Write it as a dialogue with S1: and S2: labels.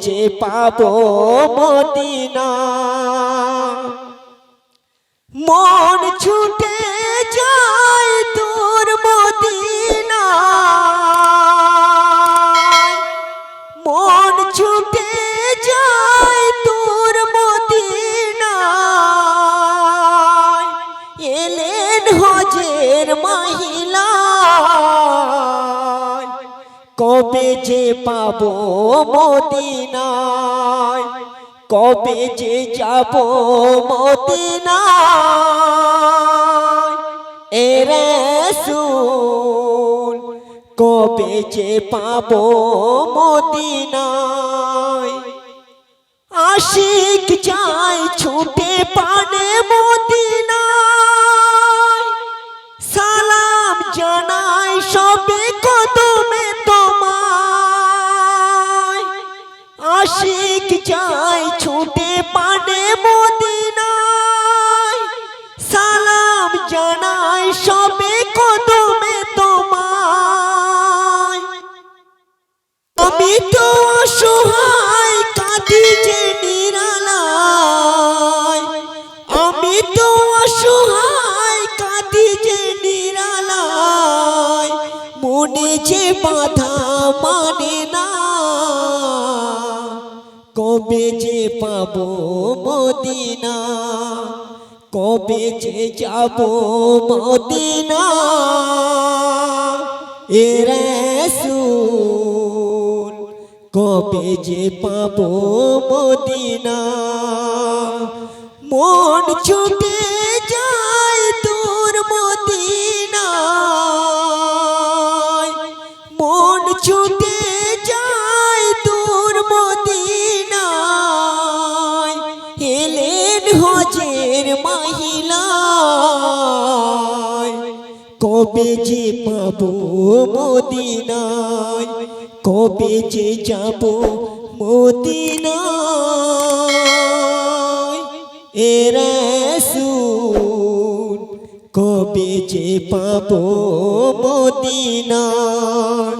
S1: যে পাবো মদিনা, মন ছুটে যায় তোর মদিনা। মন ছুটে যায় তোর মদিনা। এলেন হজের মহিলা। কবে যে পাবো মদিনায়? কবে যে যাব মদিনায়? এ রাসূল, কবে যে পাবো মদিনায়? আশিক চাই ছুটে পানে মদিনায়। সালাম জানাই সবে আশিক চাই ছুটে পানে মদিনায়। সালাম জানাই সবে কদমে তোমায়। আমি তো অসহায়, কাঁদি যে নিরালায়। আমি তো অসহায়, কাঁদি যে নিরালায়। মনে যে বাধা কবে যে পাব মদিনা? কবে যে যাব মদিনা? এ কবে যে পাবো মদিনা? মন ছুটে হজের মহিলা কবে যে পাবো মদিনায়, কবে যে যাব মদিনায়, এ রাসূল কবে যে পাবো মদিনায়?